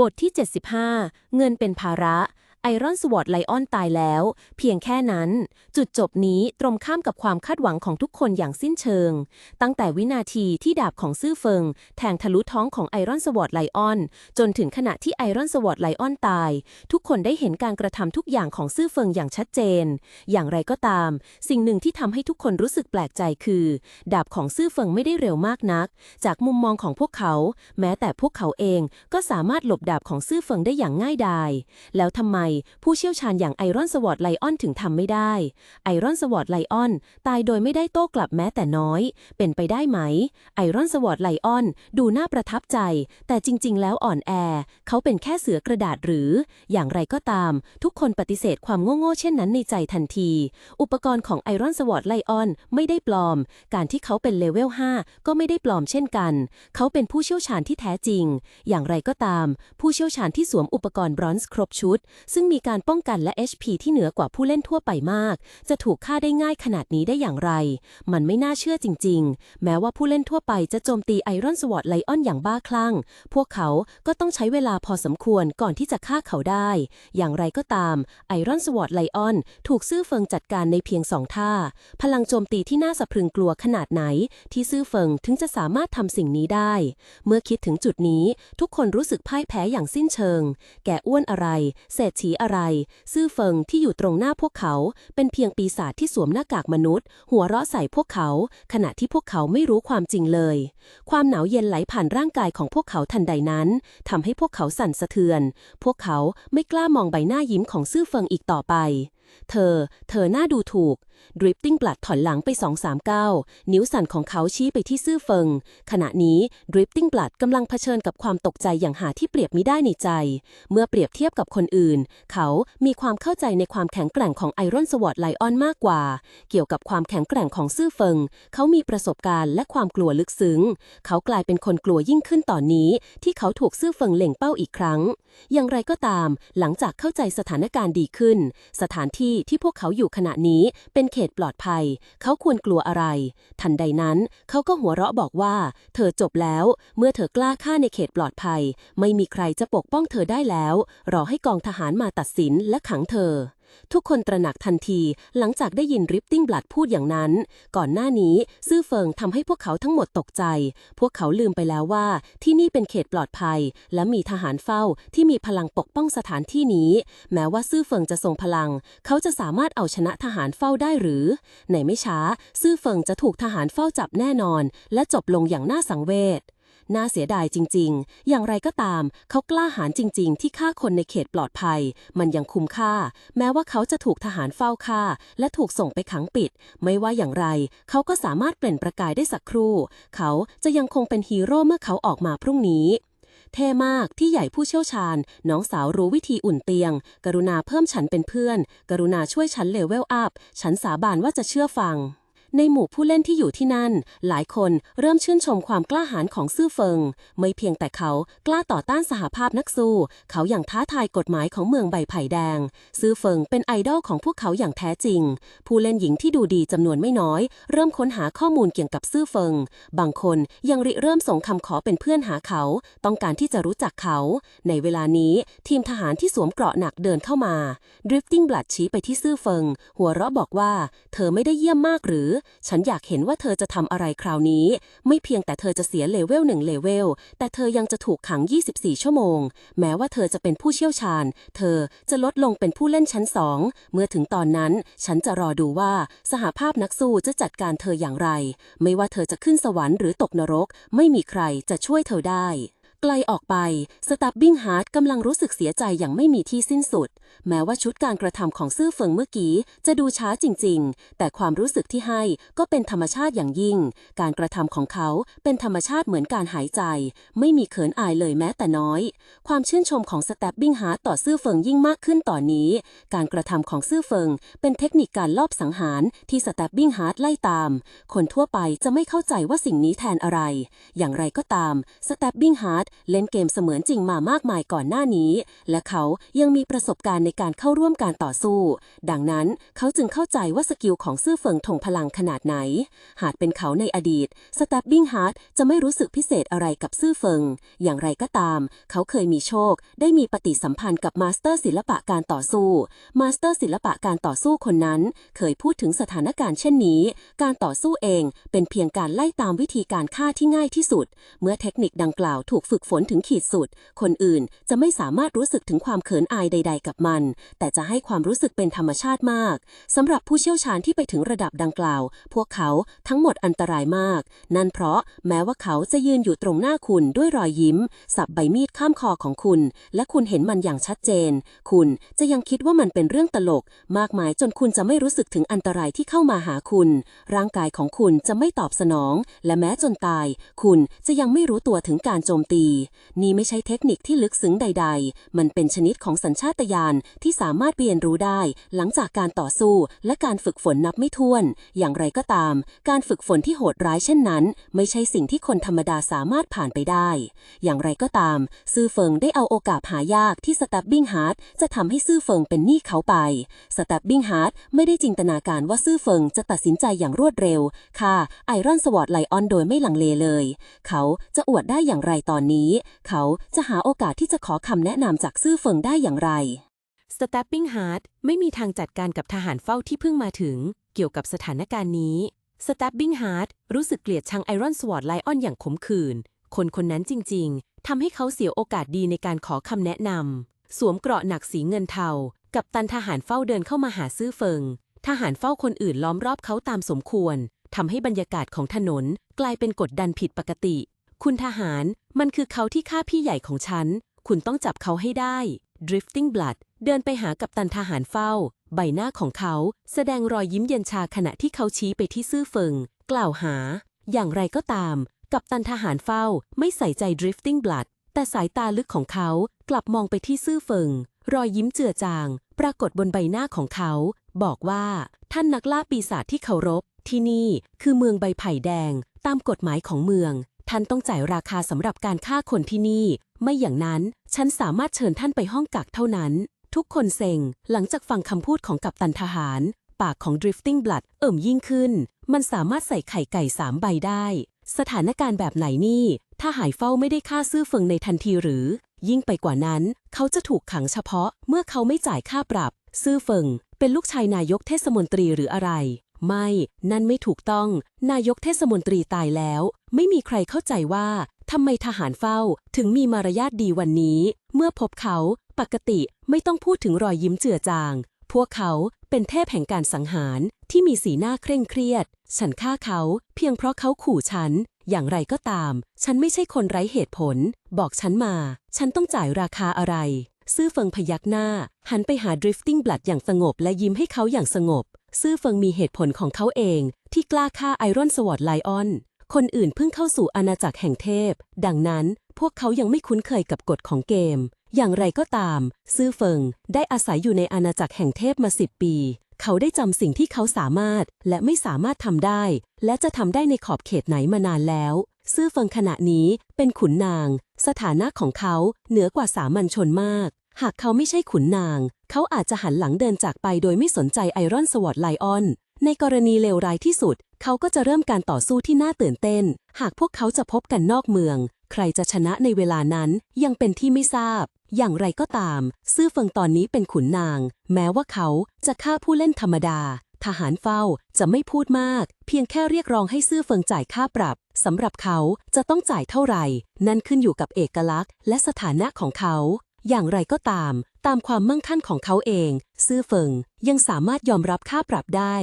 บทที่ 75 เงินเป็นภาระ ไอรอนสวอตไลออนตายแล้ว เพียงแค่นั้น จุดจบนี้ตรงข้ามกับความคาดหวังของทุกคนอย่างสิ้นเชิง ตั้งแต่วินาทีที่ดาบของซื่อเฟิง แทงทะลุท้องของไอรอนสวอตไลออน จนถึงขณะที่ไอรอนสวอตไลออนตาย ทุกคนได้เห็นการกระทำทุกอย่างของซื่อเฟิงอย่างชัดเจน อย่างไรก็ตาม สิ่งหนึ่งที่ทำให้ทุกคนรู้สึกแปลกใจคือ ดาบของซื่อเฟิงไม่ได้เร็วมากนัก จากมุมมองของพวกเขา แม้แต่พวกเขาเองก็สามารถหลบดาบของซื่อเฟิงได้อย่างง่ายดายแล้วทำไมผู้เชี่ยวชาญอย่างไอรอนสวอตไลออนถึงทำไม่ได้ ไอรอนสวอตไลออนตายโดยไม่ได้โต้กลับแม้แต่น้อย เป็นไปได้ไหม ไอรอนสวอตไลออนดูน่าประทับใจ แต่จริง ๆ แล้วอ่อนแอ เขาเป็นแค่เสือกระดาษหรือ อย่างไรก็ตาม ทุกคนปฏิเสธความโง่ๆเช่นนั้นในใจทันที อุปกรณ์ของไอรอนสวอตไลออนไม่ได้ปลอม การที่เขาเป็นเลเวล5ก็ไม่ได้ปลอมเช่นกัน เขาเป็นผู้เชี่ยวชาญที่แท้จริง อย่างไรก็ตาม ผู้เชี่ยวชาญที่สวมอุปกรณ์บรอนซ์ครบชุดซึ่งึ่งมีการป้องกันและ HP ที่เหนือกว่าผู้เล่นทั่วไปมาก จะถูกฆ่าได้ง่ายขนาดนี้ได้อย่างไร มันไม่น่าเชื่อจริง ๆ แม้ว่าผู้เล่นทั่วไปจะโจมตีไอรอนสวอตไลออนอย่างบ้าคลั่ง พวกเขาก็ต้องใช้เวลาพอสมควรก่อนที่จะฆ่าเขาได้ อย่างไรก็ตามไอรอนสวอตไลออนถูกซื่อเฟิงจัดการในเพียงสองท่า พลังโจมตีที่น่าสะพรึงกลัวขนาดไหน ที่ซื่อเฟิงถึงจะสามารถทำสิ่งนี้ได้ เมื่อคิดถึงจุดนี้ ทุกคนรู้สึกพ่ายแพ้อย่างสิ้นเชิง แกอ้วนอะไรเศรษฐีอะไร ซื่อเฟิงที่อยู่ตรงหน้าพวกเขา เป็นเพียงปีศาจที่สวมหน้ากากมนุษย์ หัวเราะใส่พวกเขา ขณะที่พวกเขาไม่รู้ความจริงเลย ความหนาวเย็นไหลผ่านร่างกายของพวกเขาทันใดนั้นทำให้พวกเขาสั่นสะเทือน พวกเขาไม่กล้ามองใบหน้ายิ้มของซื่อเฟิงอีกต่อไป เธอ เธอหน้าดูถูก ดริฟติ้งปลัดถอนหลังไป2 3ก้านิ้วสั่นของเขาชี้ไปที่ซื่อเฟิง ขณะนี้ดริฟติ้งปลัดกำลังเผชิญกับความตกใจอย่างหาที่เปรียบมิได้ในใจ เมื่อเปรียบเทียบกับคนอื่น เขามีความเข้าใจในความแข็งแกร่งของไอรอนสวอตไลออนมากกว่า เกี่ยวกับความแข็งแกร่งของซื่อเฟิง เขามีประสบการณ์และความกลัวลึกซึ้ง เขากลายเป็นคนกลัวยิ่งขึ้นตอนนี้ ที่เขาถูกซื่อเฟิงเล็งเป้าอีกครั้ง อย่างไรก็ตาม หลังจากเข้าใจสถานการณ์ดีขึ้น สถานที่ที่พวกเขาอยู่ขณะนี้เป็นเขตปลอดภัย เขาควรกลัวอะไร ทันใดนั้นเขาก็หัวเราะบอกว่า เธอจบแล้ว เมื่อเธอกล้าฆ่าในเขตปลอดภัย ไม่มีใครจะปกป้องเธอได้แล้ว รอให้กองทหารมาตัดสินและขังเธอ ทุกคนตระหนักทันที หลังจากได้ยินริปติ้งบลัดพูดอย่างนั้น ก่อนหน้านี้ ซื่อเฟิงทำให้พวกเขาทั้งหมดตกใจ พวกเขาลืมไปแล้วว่า ที่นี่เป็นเขตปลอดภัย และมีทหารเฝ้าที่มีพลังปกป้องสถานที่นี้ แม้ว่าซื่อเฟิงจะทรงพลัง เขาจะสามารถเอาชนะทหารเฝ้าได้หรือ ในไม่ช้า ซื่อเฟิงจะถูกทหารเฝ้าจับแน่นอน และจบลงอย่างน่าสังเวช น่าเสียดายจริง ๆ อย่างไรก็ตาม เขากล้าหาญจริง ๆ ที่ฆ่าคนในเขตปลอดภัย มันยังคุ้มค่า แม้ว่าเขาจะถูกทหารเฝ้าฆ่า และถูกส่งไปขังปิด ไม่ว่าอย่างไร เขาก็สามารถเปล่งประกายได้สักครู่ เขาจะยังคงเป็นฮีโร่เมื่อเขาออกมาพรุ่งนี้เท่มากที่ใหญ่ผู้เชี่ยวชาญ น้องสาวรู้วิธีอุ่นเตียง กรุณาเพิ่มฉันเป็นเพื่อน กรุณาช่วยฉันเลเวลอัพ ฉันสาบานว่าจะเชื่อฟัง ในหมู่ผู้เล่นที่อยู่ที่นั่น หลายคนเริ่มชื่นชมความกล้าหาญของซื่อเฟิง ไม่เพียงแต่เขากล้าต่อต้านสหภาพนักสู้ เขาอย่างท้าทายกฎหมายของเมืองใบไผ่แดง ซื่อเฟิงเป็นไอดอลของพวกเขาอย่างแท้จริง ผู้เล่นหญิงที่ดูดีจำนวนไม่น้อย เริ่มค้นหาข้อมูลเกี่ยวกับซื่อเฟิง บางคนยังริเริ่มส่งคำขอเป็นเพื่อนหาเขา ต้องการที่จะรู้จักเขา ในเวลานี้ทีมทหารที่สวมเกราะหนักเดินเข้ามา Drifting Blood ชี้ไปที่ซื่อเฟิง หัวเราะบอกว่า เธอไม่ได้เยี่ยมมากหรือฉันอยากเห็นว่าเธอจะทำอะไรคราวนี้ ไม่เพียงแต่เธอจะเสียเลเวลหนึ่งเลเวล แต่เธอยังจะถูกขัง 24 ชั่วโมง แม้ว่าเธอจะเป็นผู้เชี่ยวชาญ เธอจะลดลงเป็นผู้เล่นชั้นสอง เมื่อถึงตอนนั้น ฉันจะรอดูว่าสหภาพนักสู้จะจัดการเธออย่างไร ไม่ว่าเธอจะขึ้นสวรรค์หรือตกนรก ไม่มีใครจะช่วยเธอได้ ไกลออกไป สตับบิ้งฮาร์ดกำลังรู้สึกเสียใจอย่างไม่มีที่สิ้นสุด แม้ว่าชุดการกระทำของซื่อเฟิงเมื่อกี้ จะดูช้าจริง ๆ แต่ความรู้สึกที่ให้ก็เป็นธรรมชาติอย่างยิ่ง การกระทำของเขาเป็นธรรมชาติเหมือนการหายใจ ไม่มีเขินอายเลยแม้แต่น้อย ความชื่นชมของสแตปบิ้งฮาร์ดต่อซื่อเฟิงยิ่งมากขึ้นต่อนนี้ การกระทำของซื่อเฟิง เป็นเทคนิคการลอบสังหารที่สแตปบิ้งฮาร์ดไล่ตาม คนทั่วไปจะไม่เข้าใจว่าสิ่งนี้แทนอะไร อย่างไรก็ตามสแตปบิ้งฮาร์ดเล่นเกมเสมือนจริงมามากมายก่อนหน้านี้ และเขายังมีประสบการณ์ในการเข้าร่วมการต่อสู้ ดังนั้นเขาจึงเข้าใจว่าสกิลของซื่อเฟิงถงพลังขนาดไหน หากเป็นเขาในอดีตสแต b บิ้งฮาร์ดจะไม่รู้สึกพิเศษอะไรกับซื่อเฟิง อย่างไรก็ตาม เขาเคยมีโชค ได้มีปฏิสัมพันธ์กับมาสเตอร์ศิลปะการต่อสู้ มาสเตอร์ศิลปะการต่อสู้คนนั้น เคยพูดถึงสถานการณ์เช่นนี้ การต่อสู้เองเป็นเพียงการไล่ตามวิธีการฆ่าที่ง่ายที่สุด เมื่อเทคนิคดังกล่าวถูกฝึกกฝนถึงขีดสุด คนอื่นจะไม่สามารถรู้สึกถึงความเขินอายใด ๆ กับมัน แต่จะให้ความรู้สึกเป็นธรรมชาติมากสำหรับผู้เชี่ยวชาญที่ไปถึงระดับดังกล่าว พวกเขาทั้งหมดอันตรายมาก นั่นเพราะแม้ว่าเขาจะยืนอยู่ตรงหน้าคุณด้วยรอยยิ้ม สับใบมีดข้ามคอของคุณ และคุณเห็นมันอย่างชัดเจน คุณจะยังคิดว่ามันเป็นเรื่องตลก มากมายจนคุณจะไม่รู้สึกถึงอันตรายที่เข้ามาหาคุณ ร่างกายของคุณจะไม่ตอบสนอง และแม้จนตาย คุณจะยังไม่รู้ตัวถึงการโจมตีนี่ไม่ใช่เทคนิคที่ลึกซึ้งใด ๆ มันเป็นชนิดของสัญชาตญาณที่สามารถเรียนรู้ได้ หลังจากการต่อสู้และการฝึกฝนนับไม่ถ้วน อย่างไรก็ตาม การฝึกฝนที่โหดร้ายเช่นนั้น ไม่ใช่สิ่งที่คนธรรมดาสามารถผ่านไปได้ อย่างไรก็ตาม ซื่อเฟิงได้เอาโอกาสหายากที่สต b บิ้งฮาร์ดจะทำให้ซื่อเฟิงเป็นหนี้เขาไปสแต b บิ้งฮาร์ดไม่ได้จินตนาการว่าซื่อเฟิงจะตัดสินใจอย่างรวดเร็ว ค่ะ ไอรอนสวอตไลออนโดยไม่ลังเลเลย เขาจะอวดได้อย่างไรตอนนี้เขาจะหาโอกาสที่จะขอคำแนะนำจากซื่อเฟิงได้อย่างไร Stepping Heart ไม่มีทางจัดการกับทหารเฝ้าที่เพิ่งมาถึง เกี่ยวกับสถานการณ์นี้ Stepping Heart รู้สึกเกลียดชังไอรอนสวอตไลออนอย่างขมขื่น คนคนนั้นจริง ๆทำให้เขาเสียโอกาสดีในการขอคำแนะนำสวมเกราะหนักสีเงินเทา กับตันทหารเฝ้าเดินเข้ามาหาซื่อเฟิง ทหารเฝ้าคนอื่นล้อมรอบเขาตามสมควรทำให้บรรยากาศของถนนกลายเป็นกดดันผิดปกติ คุณทหาร มันคือเขาที่ฆ่าพี่ใหญ่ของฉัน คุณต้องจับเขาให้ได้ Drifting Blood เดินไปหากับตันทหารเฝ้า ใบหน้าของเขาแสดงรอยยิ้มเย็นชาขณะที่เขาชี้ไปที่ซื่อเฟิง กล่าวหา อย่างไรก็ตาม กับตันทหารเฝ้าไม่ใส่ใจ Drifting Blood แต่สายตาลึกของเขากลับมองไปที่ซื่อเฟิง รอยยิ้มเจือจาง ปรากฏบนใบหน้าของเขา บอกว่า ท่านนักล่าปีศาจที่เคารพ ที่นี่คือเมืองใบไผ่แดง ตามกฎหมายของเมือง ท่านต้องจ่ายราคาสำหรับการฆ่าคนที่นี่ ไม่อย่างนั้น ฉันสามารถเชิญท่านไปห้องกักเท่านั้น ทุกคนเซ็ง หลังจากฟังคำพูดของกัปตันทหาร ปากของ Drifting Blood เอิ่มยิ่งขึ้น มันสามารถใส่ไข่ไก่สามใบได้ สถานการณ์แบบไหนนี่ ถ้าหายเฝ้าไม่ได้ฆ่าซื่อเฟิงในทันทีหรือ ยิ่งไปกว่านั้น เขาจะถูกขังเฉพาะ เมื่อเขาไม่จ่ายค่าปรับ ซื่อเฟิง เป็นลูกชายนายกเทศมนตรีหรืออะไรไม่ นั่นไม่ถูกต้อง นายกเทศมนตรีตายแล้ว ไม่มีใครเข้าใจว่าทำไมทหารเฝ้าถึงมีมารยาทดีวันนี้ เมื่อพบเขาปกติไม่ต้องพูดถึงรอยยิ้มเจือจาง พวกเขาเป็นเทพแห่งการสังหารที่มีสีหน้าเคร่งเครียด ฉันฆ่าเขาเพียงเพราะเขาขู่ฉัน อย่างไรก็ตาม ฉันไม่ใช่คนไร้เหตุผล บอกฉันมา ฉันต้องจ่ายราคาอะไร ซื่อเฟิงพยักหน้า หันไปหา Drifting Blood อย่างสงบและยิ้มให้เขาอย่างสงบ ซื่อเฟิงมีเหตุผลของเขาเอง ที่กล้าฆ่าไอรอนสวอตไลออน คนอื่นเพิ่งเข้าสู่อาณาจักรแห่งเทพ ดังนั้นพวกเขายังไม่คุ้นเคยกับกฎของเกม อย่างไรก็ตาม ซื่อเฟิงได้อาศัยอยู่ในอาณาจักรแห่งเทพมาสิบปี เขาได้จำสิ่งที่เขาสามารถและไม่สามารถทำได้ และจะทำได้ในขอบเขตไหนมานานแล้ว ซื่อเฟิงขณะนี้เป็นขุนนาง สถานะของเขาเหนือกว่าสามัญชนมาก หากเขาไม่ใช่ขุนนาง เขาอาจจะหันหลังเดินจากไปโดยไม่สนใจไอรอนสวอตไลออนในกรณีเลวร้ายที่สุด เขาก็จะเริ่มการต่อสู้ที่น่าตื่นเต้น หากพวกเขาจะพบกันนอกเมือง ใครจะชนะในเวลานั้นยังเป็นที่ไม่ทราบ อย่างไรก็ตาม ซื่อเฟิงตอนนี้เป็นขุนนาง แม้ว่าเขาจะฆ่าผู้เล่นธรรมดา ทหารเฝ้าจะไม่พูดมาก เพียงแค่เรียกร้องให้ซื่อเฟิงจ่ายค่าปรับสำหรับเขาจะต้องจ่ายเท่าไหร่ นั่นขึ้นอยู่กับเอกลักษณ์ และสถานะของเขา อย่างไรก็ตาม ตามความมั่งคั่งของเขาเอง ซื่อเฟิงยังสามารถยอมรับค่าปรับได้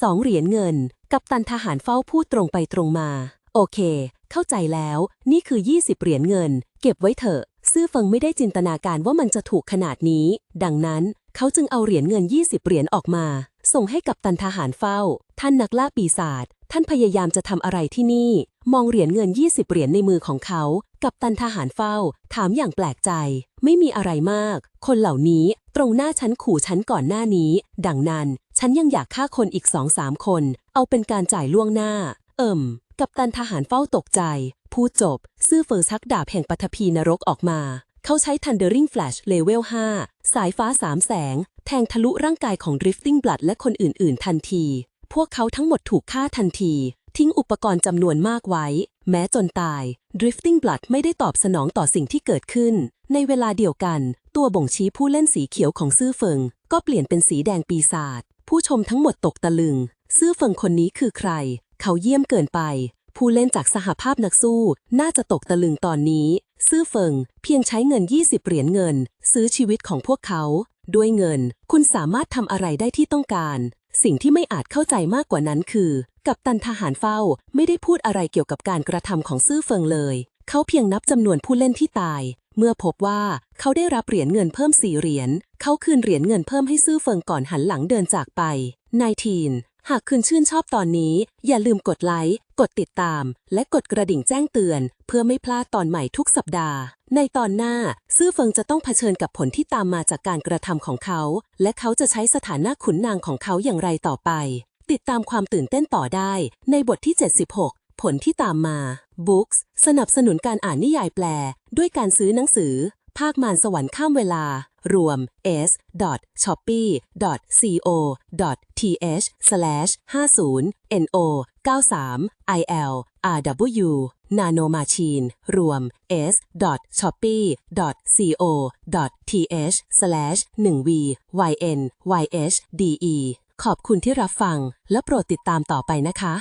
สองเหรียญเงิน กับตันทหารเฝ้าพูดตรงไปตรงมา โอเค เข้าใจแล้ว นี่คือ 20 เหรียญเงิน เก็บไว้เถอะ ซื่อเฟิงไม่ได้จินตนาการว่ามันจะถูกขนาดนี้ ดังนั้นเขาจึงเอาเหรียญเงิน 20 เหรียญออกมา ส่งให้กับตันทหารเฝ้า ท่านนักล่าปีศาจ ท่านพยายามจะทำอะไรที่นี่ มองเหรียญเงิน 20 เหรียญในมือของเขา กับตันทหารเฝ้า ถามอย่างแปลกใจ ไม่มีอะไรมาก คนเหล่านี้ตรงหน้าฉันขู่ฉันก่อนหน้านี้ ดังนั้น ฉันยังอยากฆ่าคนอีกสองสามคน เอาเป็นการจ่ายล่วงหน้า เอิ่ม กับตันทหารเฝ้าตกใจพูดจบ ซื่อเฟิงชักดาบแห่งปฐพีนรกออกมา เขาใช้ Thundering Flash เลเวล 5 สายฟ้าสามแสง แทงทะลุร่างกายของ Drifting Blood และคนอื่น ๆ ทันที พวกเขาทั้งหมดถูกฆ่าทันที ทิ้งอุปกรณ์จำนวนมากไว้ แม้จนตาย Drifting Blood ไม่ได้ตอบสนองต่อสิ่งที่เกิดขึ้น ในเวลาเดียวกัน ตัวบ่งชี้ผู้เล่นสีเขียวของซื่อเฟิงก็เปลี่ยนเป็นสีแดงปีศาจ ผู้ชมทั้งหมดตกตะลึง ซื่อเฟิงคนนี้คือใคร เขาเยี่ยมเกินไป ผู้เล่นจากสหภาพนักสู้ น่าจะตกตะลึงตอนนี้ ซื่อเฟิง เพียงใช้เงิน 20 เหรียญเงิน ซื้อชีวิตของพวกเขา ด้วยเงิน คุณสามารถทำอะไรได้ที่ต้องการ สิ่งที่ไม่อาจเข้าใจมากกว่านั้นคือ กัปตันทหารเฝ้าไม่ได้พูดอะไรเกี่ยวกับการกระทำของซื่อเฟิงเลย เขาเพียงนับจำนวนผู้เล่นที่ตาย เมื่อพบว่าเขาได้รับเหรียญเงินเพิ่มสี่เหรียญ เขาคืนเหรียญเงินเพิ่มให้ซื่อเฟิงก่อนหันหลังเดินจากไปนายทีนหากคุณชื่นชอบตอนนี้ อย่าลืมกดไลค์ กดติดตาม และกดกระดิ่งแจ้งเตือน เพื่อไม่พลาดตอนใหม่ทุกสัปดาห์ ในตอนหน้า ซื่อเฟิงจะต้องเผชิญกับผลที่ตามมาจากการกระทำของเขา และเขาจะใช้สถานะขุนนางของเขาอย่างไรต่อไป ติดตามความตื่นเต้นต่อได้ ในบทที่ 76 ผลที่ตามมา Books สนับสนุนการอ่านนิยายแปล ด้วยการซื้อหนังสือ ภาคมารสวรรค์ข้ามเวลา รวม s shopee co th 50 no 93 il rw nano machine รวม s shopee co th 1 v yn yh de ขอบคุณที่รับฟังและโปรดติดตามต่อไปนะคะ